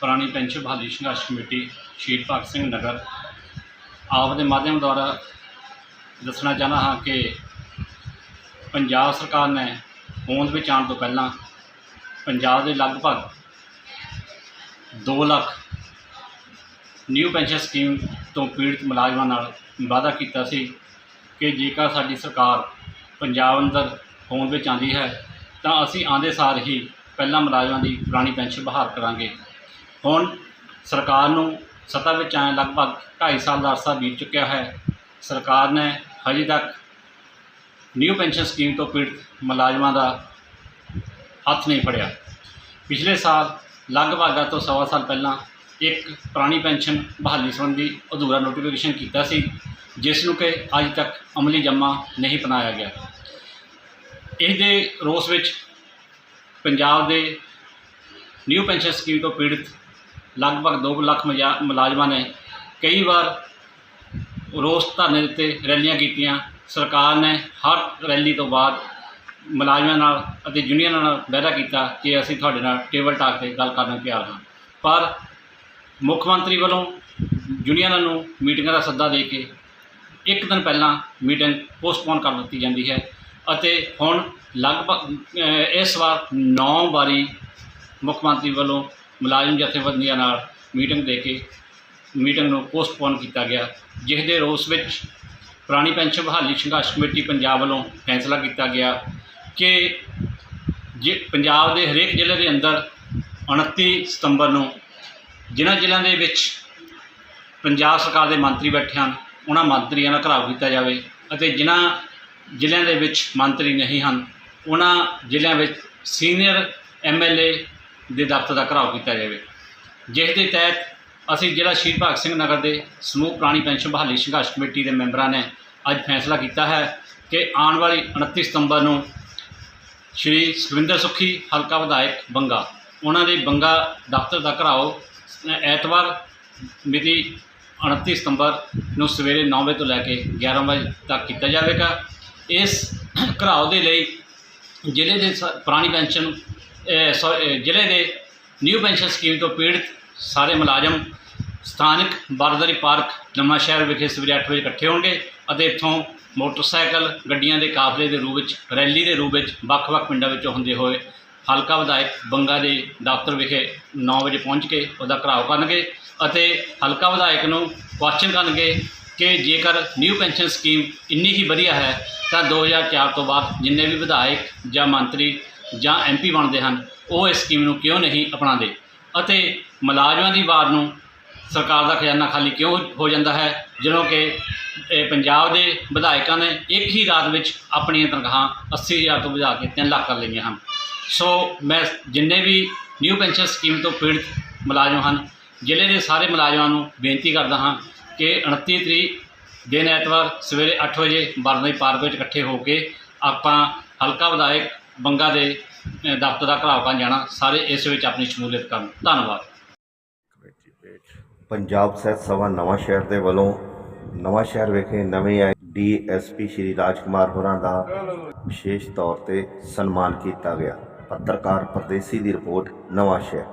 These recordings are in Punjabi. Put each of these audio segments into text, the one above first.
ਪੁਰਾਣੀ ਪੈਨਸ਼ਨ ਬਹਾਲੀ ਸੰਘਰਸ਼ ਕਮੇਟੀ ਸ਼ਹੀਦ ਭਗਤ ਸਿੰਘ ਨਗਰ। ਆਪ ਦੇ ਮਾਧਿਅਮ ਦੁਆਰਾ ਦੱਸਣਾ ਚਾਹੁੰਦਾ ਹਾਂ ਕਿ ਪੰਜਾਬ ਸਰਕਾਰ ਨੇ ਹੋਂਦ ਵਿੱਚ ਆਉਣ ਤੋਂ ਪਹਿਲਾਂ ਪੰਜਾਬ ਦੇ ਲਗਭਗ 2 ਲੱਖ ਨਿਊ ਪੈਨਸ਼ਨ ਸਕੀਮ ਤੋਂ ਪੀੜਤ ਮੁਲਾਜ਼ਮਾਂ ਨਾਲ ਵਾਅਦਾ ਕੀਤਾ ਸੀ ਕਿ ਜੇਕਰ ਸਾਡੀ ਸਰਕਾਰ ਪੰਜਾਬ ਅੰਦਰ ਹੋਂਦ ਵਿੱਚ ਆਉਂਦੀ ਹੈ ਤਾਂ ਅਸੀਂ ਆਂਦੇ ਸਾਰ ਹੀ ਪਹਿਲਾਂ ਮੁਲਾਜ਼ਮਾਂ ਦੀ ਪੁਰਾਣੀ ਪੈਨਸ਼ਨ ਬਹਾਲ ਕਰਾਂਗੇ। ਹੁਣ ਸਰਕਾਰ ਨੂੰ ਸੱਤਾ ਵਿੱਚ ਆਏ ਲਗਭਗ 2.5 ਸਾਲ ਦਾ ਅਰਸਾ ਬੀਤ ਚੁੱਕਿਆ ਹੈ। ਸਰਕਾਰ ਨੇ ਹਜੇ ਤੱਕ ਨਿਊ ਪੈਨਸ਼ਨ ਸਕੀਮ ਤੋਂ ਪੀੜਤ ਮੁਲਾਜ਼ਮਾਂ ਦਾ ਹੱਥ ਨਹੀਂ ਫੜਿਆ। ਪਿਛਲੇ ਸਾਲ ਲਗਭਗ ਅੱਜ ਤੋਂ ਸਵਾ ਸਾਲ ਪਹਿਲਾਂ ਇੱਕ ਪੁਰਾਣੀ ਪੈਨਸ਼ਨ ਬਹਾਲੀ ਸੰਬੰਧੀ ਅਧੂਰਾ ਨੋਟੀਫਿਕੇਸ਼ਨ ਕੀਤਾ ਸੀ, ਜਿਸ ਨੂੰ ਕਿ ਅੱਜ ਤੱਕ ਅਮਲੀ ਜਮਾ ਨਹੀਂ ਬਣਾਇਆ ਗਿਆ। ਇਸ ਦੇ ਰੋਸ ਵਿੱਚ ਪੰਜਾਬ ਦੇ ਨਿਊ ਪੈਨਸ਼ਨ ਸਕੀਮ ਤੋਂ ਪੀੜਤ ਲਗਭਗ 2 ਲੱਖ ਮਜਾ- ਮੁਲਾਜ਼ਮਾਂ ਨੇ ਕਈ ਵਾਰ ਰੋਸ ਧਰਨੇ ਦਿੱਤੇ ਰੈਲੀਆਂ ਕੀਤੀਆਂ। ਸਰਕਾਰ ਨੇ ਹਰ ਰੈਲੀ ਤੋਂ ਬਾਅਦ ਮੁਲਾਜ਼ਮਾਂ ਨਾਲ ਅਤੇ ਯੂਨੀਅਨਾਂ ਨਾਲ ਵਾਅਦਾ ਕੀਤਾ ਕਿ ਅਸੀਂ ਤੁਹਾਡੇ ਨਾਲ ਟੇਬਲ ਟਾਕ ਤੇ ਗੱਲ ਕਰਨ ਨੂੰ ਤਿਆਰ ਹਾਂ। ਪਰ ਮੁੱਖ ਮੰਤਰੀ ਵੱਲੋਂ ਯੂਨੀਅਨਾਂ ਨੂੰ ਮੀਟਿੰਗਾਂ ਦਾ ਸੱਦਾ ਦੇ ਕੇ ਇੱਕ ਦਿਨ ਪਹਿਲਾਂ ਮੀਟਿੰਗ ਪੋਸਟਪੋਨ ਕਰ ਦਿੱਤੀ ਜਾਂਦੀ ਹੈ ਅਤੇ ਹੁਣ ਲਗਭਗ ਇਸ ਵਾਰ 9 ਵਾਰੀ ਮੁੱਖ ਮੰਤਰੀ ਵੱਲੋਂ ਮੁਲਾਜ਼ਮ ਜਥੇਬੰਦੀਆਂ ਨਾਲ ਮੀਟਿੰਗ ਦੇ ਕੇ ਮੀਟਿੰਗ ਨੂੰ ਪੋਸਟਪੋਨ ਕੀਤਾ ਗਿਆ, ਜਿਸ ਦੇ ਰੋਸ ਵਿੱਚ ਪੁਰਾਣੀ ਪੈਨਸ਼ਨ ਬਹਾਲੀ ਸੰਘਰਸ਼ ਕਮੇਟੀ ਪੰਜਾਬ ਵੱਲੋਂ ਫੈਸਲਾ ਕੀਤਾ ਗਿਆ ਕਿ ਜੇ ਪੰਜਾਬ ਦੇ ਹਰੇਕ ਜ਼ਿਲ੍ਹੇ ਦੇ ਅੰਦਰ 29 ਸਤੰਬਰ ਨੂੰ ਜਿਨ੍ਹਾਂ ਜ਼ਿਲ੍ਹਿਆਂ ਦੇ ਵਿੱਚ ਪੰਜਾਬ ਸਰਕਾਰ ਦੇ ਮੰਤਰੀ ਬੈਠੇ ਹਨ, ਉਹਨਾਂ ਮੰਤਰੀਆਂ ਦਾ ਘਰਾਓ ਕੀਤਾ ਜਾਵੇ ਅਤੇ ਜਿਨ੍ਹਾਂ ਜ਼ਿਲ੍ਹਿਆਂ ਦੇ ਵਿੱਚ ਮੰਤਰੀ ਨਹੀਂ ਹਨ, ਉਹਨਾਂ ਜ਼ਿਲ੍ਹਿਆਂ ਵਿੱਚ ਸੀਨੀਅਰ ਐਮਐਲਏ ਦੇ ਦਫ਼ਤਰ ਦਾ ਘਰਾਓ ਕੀਤਾ ਜਾਵੇ। ਜਿਸ ਦੇ ਤਹਿਤ ਅਸੀਂ ਜ਼ਿਲ੍ਹਾ ਸ਼ਹੀਦ ਭਗਤ ਸਿੰਘ ਨਗਰ ਦੇ ਸਮੂਹ ਪੁਰਾਣੀ ਪੈਨਸ਼ਨ ਬਹਾਲੀ ਸੰਘਰਸ਼ ਕਮੇਟੀ ਦੇ ਮੈਂਬਰਾਂ ਨੇ ਅੱਜ ਫੈਸਲਾ ਕੀਤਾ ਹੈ ਕਿ ਆਉਣ ਵਾਲੀ 29 ਸਤੰਬਰ ਨੂੰ ਸ਼੍ਰੀ ਸੁਖਵਿੰਦਰ ਸੁੱਖੀ, ਹਲਕਾ ਵਿਧਾਇਕ ਬੰਗਾ, ਉਹਨਾਂ ਦੇ ਬੰਗਾ ਦਫ਼ਤਰ ਦਾ ਘਰਾਓ ਐਤਵਾਰ ਮਿਤੀ 29 ਸਤੰਬਰ ਨੂੰ ਸਵੇਰੇ 9 ਵਜੇ ਤੋਂ ਲੈ ਕੇ 11 ਵਜੇ ਤੱਕ ਕੀਤਾ ਜਾਵੇਗਾ। ਇਸ ਘਰਾਓ ਦੇ ਲਈ ਜ਼ਿਲ੍ਹੇ ਦੇ ਸ- ਪੁਰਾਣੀ ਪੈਨਸ਼ਨ ਜ਼ਿਲ੍ਹੇ ਦੇ ਨਿਊ ਪੈਨਸ਼ਨ ਸਕੀਮ ਤੋਂ ਪੀੜਤ ਸਾਰੇ ਮੁਲਾਜ਼ਮ ਸਥਾਨਕ ਬਾਰਦਰੀ ਪਾਰਕ ਨਵਾਂ ਸ਼ਹਿਰ ਵਿਖੇ ਸਵੇਰੇ 8 ਵਜੇ ਇਕੱਠੇ ਹੋਣਗੇ ਅਤੇ ਇੱਥੋਂ ਮੋਟਰਸਾਈਕਲ ਗੱਡੀਆਂ ਦੇ ਕਾਫਲੇ ਦੇ ਰੂਪ ਵਿੱਚ, ਰੈਲੀ ਦੇ ਰੂਪ ਵਿੱਚ ਵੱਖ-ਵੱਖ ਪਿੰਡਾਂ ਵਿੱਚੋਂ ਹੁੰਦੇ ਹੋਏ ਹਲਕਾ ਵਿਧਾਇਕ ਬੰਗਾ ਦੇ ਦਫ਼ਤਰ ਵਿਖੇ 9 ਵਜੇ ਪਹੁੰਚ ਕੇ ਉਹਦਾ ਘਰਾਓ ਕਰਨਗੇ ਅਤੇ ਹਲਕਾ ਵਿਧਾਇਕ ਨੂੰ ਕੁਐਸਚਨ ਕਰਨਗੇ ਕਿ ਜੇਕਰ ਨਿਊ ਪੈਨਸ਼ਨ ਸਕੀਮ ਇੰਨੀ ਹੀ ਵਧੀਆ ਹੈ ਤਾਂ 2004 ਤੋਂ ਬਾਅਦ ਜਿੰਨੇ ਵੀ ਵਿਧਾਇਕ ਜਾਂ ਮੰਤਰੀ ਜਾਂ ਐਮਪੀ ਬਣਦੇ ਹਨ, ਉਹ ਇਸ ਸਕੀਮ ਨੂੰ ਕਿਉਂ ਨਹੀਂ ਅਪਣਾਉਂਦੇ? ਅਤੇ ਮੁਲਾਜ਼ਮਾਂ ਦੀ ਵਾਰ ਨੂੰ ਸਰਕਾਰ ਦਾ ਖਜ਼ਾਨਾ ਖਾਲੀ ਕਿਉਂ ਹੋ ਜਾਂਦਾ ਹੈ? ਜਦੋਂ ਕਿ ਪੰਜਾਬ ਦੇ ਵਿਧਾਇਕਾਂ ਨੇ ਇੱਕ ਹੀ ਰਾਤ ਵਿੱਚ ਆਪਣੀਆਂ ਤਨਖਾਹਾਂ 80000 ਤੋਂ ਵਧਾ ਕੇ 3 ਲੱਖ ਕਰ ਲਈਆਂ ਹਨ। ਸੋ ਮੈਂ ਜਿੰਨੇ ਵੀ ਨਿਊ ਪੈਨਸ਼ਨ ਸਕੀਮ ਤੋਂ ਪੀੜਤ ਮੁਲਾਜ਼ਮ ਹਨ, ਜ਼ਿਲ੍ਹੇ ਦੇ ਸਾਰੇ ਮੁਲਾਜ਼ਮਾਂ ਨੂੰ ਬੇਨਤੀ ਕਰਦਾ ਹਾਂ ਕਿ 29 ਤਰੀਕ ਦਿਨ ਐਤਵਾਰ ਸਵੇਰੇ 8 ਵਜੇ ਬਰਨਾਈ ਪਾਰਕ ਵਿੱਚ ਇਕੱਠੇ ਹੋ ਕੇ ਆਪਾਂ ਹਲਕਾ ਵਿਧਾਇਕ ਬੰਗਾ ਦੇ ਦਫ਼ਤਰ ਦਾ ਘਰਾਓ ਜਾਣਾ, ਸਾਰੇ ਇਸ ਵਿੱਚ ਆਪਣੀ ਸ਼ਮੂਲੀਅਤ ਕਰਨ। ਧੰਨਵਾਦ। ਪੰਜਾਬ ਸਹਿਤ ਸਭਾ ਨਵਾਂ ਸ਼ਹਿਰ ਦੇ ਵੱਲੋਂ ਨਵਾਂ ਸ਼ਹਿਰ ਵਿਖੇ ਨਵੇਂ ਆਏ ਡੀਐਸਪੀ ਸ਼੍ਰੀ ਰਾਜਕੁਮਾਰ ਹੋਰਾਂ ਦਾ ਵਿਸ਼ੇਸ਼ ਤੌਰ ਤੇ ਸਨਮਾਨ ਕੀਤਾ ਗਿਆ। ਪੱਤਰਕਾਰ ਪਰਦੇਸੀ ਦੀ ਰਿਪੋਰਟ, ਨਵਾਂ ਸ਼ਹਿਰ।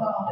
Wow.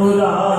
Buddha.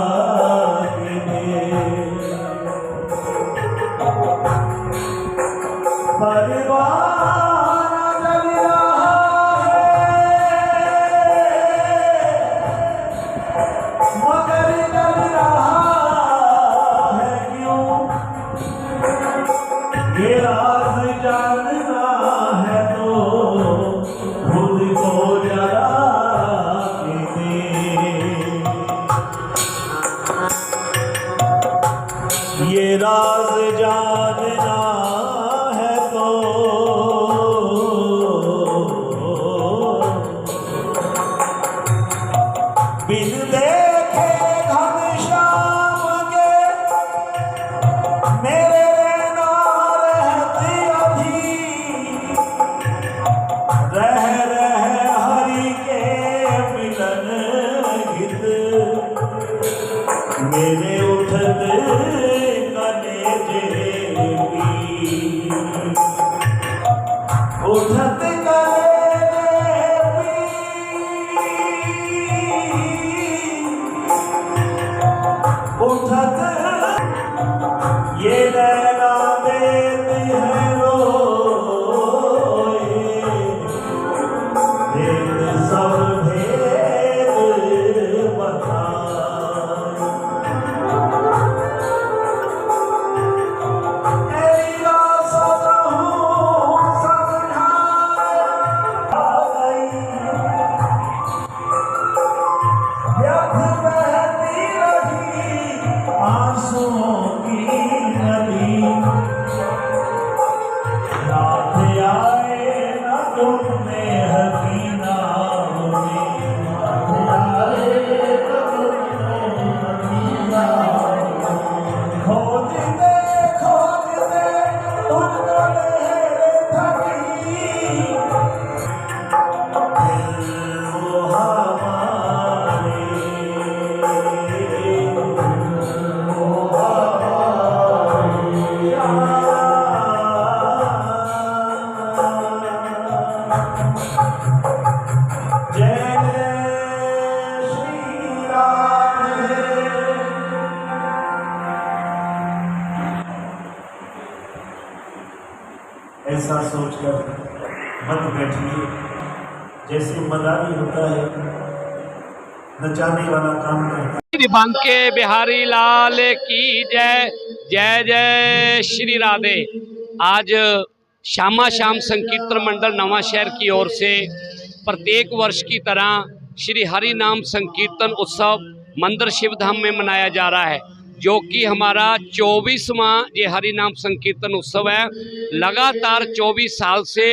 जैसे मदारी होता है नचाने वाला काम करता है बांके बिहारी लाल की जय जय जय श्री राधे आज श्यामा श्याम संकीर्तन मंडल नवा शहर की ओर से प्रत्येक वर्ष की तरह श्री हरि नाम संकीर्तन उत्सव मंदिर शिवधाम में मनाया जा रहा है जो कि हमारा चौबीसवा ये हरि नाम संकीर्तन उत्सव है। लगातार 24 साल से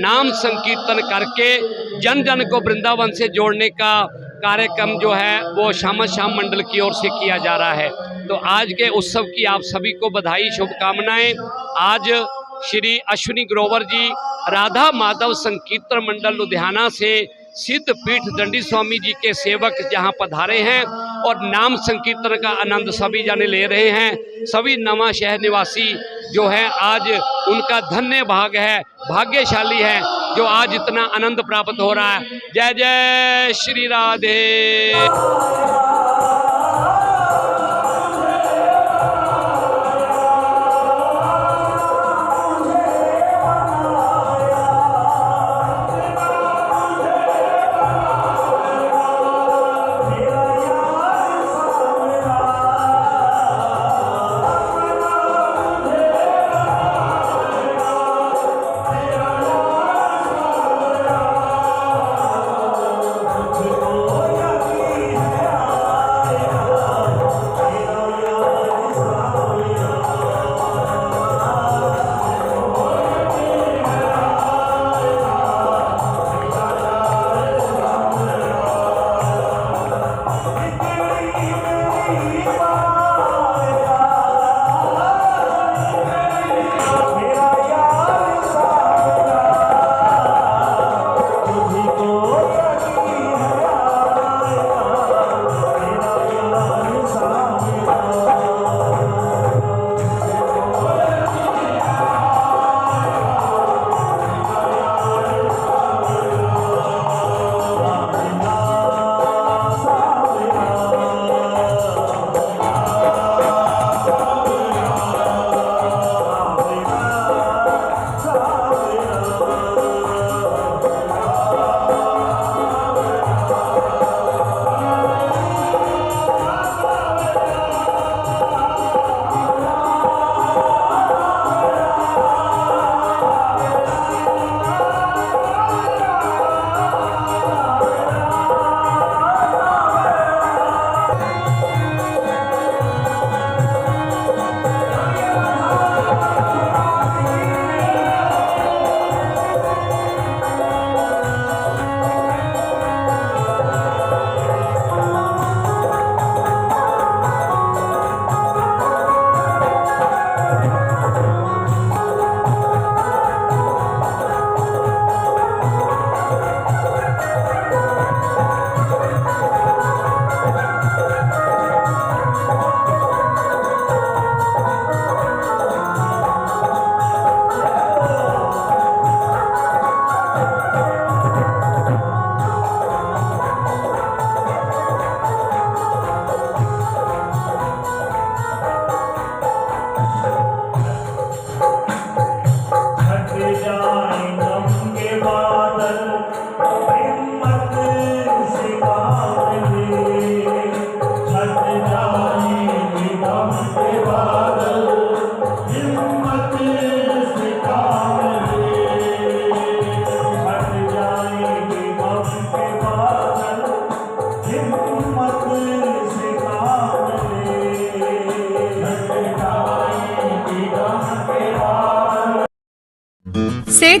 नाम संकीर्तन करके जन जन को वृंदावन से जोड़ने का कार्यक्रम जो है, वो श्यामा श्याम मंडल की ओर से किया जा रहा है। तो आज के उत्सव की आप सभी को बधाई, शुभकामनाएँ। आज श्री अश्विनी ग्रोवर जी राधा माधव संकीर्तन मंडल लुधियाना से सिद्ध पीठ दंडी स्वामी जी के सेवक जहाँ पधारे हैं और नाम संकीर्तन का आनंद सभी जाने ले रहे हैं। सभी नवा शहर निवासी जो है, आज उनका धन्य भाग है, भाग्यशाली है, जो आज इतना आनंद प्राप्त हो रहा है। जय जय श्री राधे।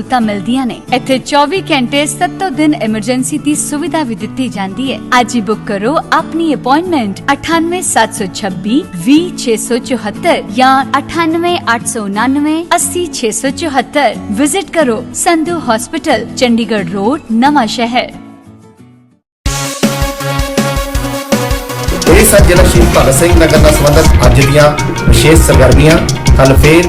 ਸਹੂਲਤਾਂ ਮਿਲਦੀਆਂ ਨੇ। ਇੱਥੇ 24 ਘੰਟੇ 7 ਦਿਨ ਐਮਰਜੈਂਸੀ ਦੀ ਸੁਵਿਧਾ ਵੀ ਦਿੱਤੀ ਜਾਂਦੀ ਹੈ। ਅੱਜ ਹੀ ਬੁੱਕ ਕਰੋ ਆਪਣੀ ਅਪਾਇੰਟਮੈਂਟ 98726 20674 ਜਾਂ 98899 80674 ਵਿਜ਼ਿਟ ਕਰੋ ਸੰਧੂ ਹਸਪੀਟਲ ਚੰਡੀਗੜ੍ਹ ਰੋਡ ਨਵਾਂ ਸ਼ਹਿਰ। ਇਹ ਸਨ ਜ਼ਿਲ੍ਹਾ ਸ਼ਹੀਦ ਭਗਤ ਸਿੰਘ ਨਗਰ ਨਾਲ ਸੰਬੰਧਿਤ ਅੱਜ ਦੀਆਂ ਵਿਸ਼ੇਸ਼ ਸਰਗਰਮੀਆਂ। ਕੱਲ ਫੇਰ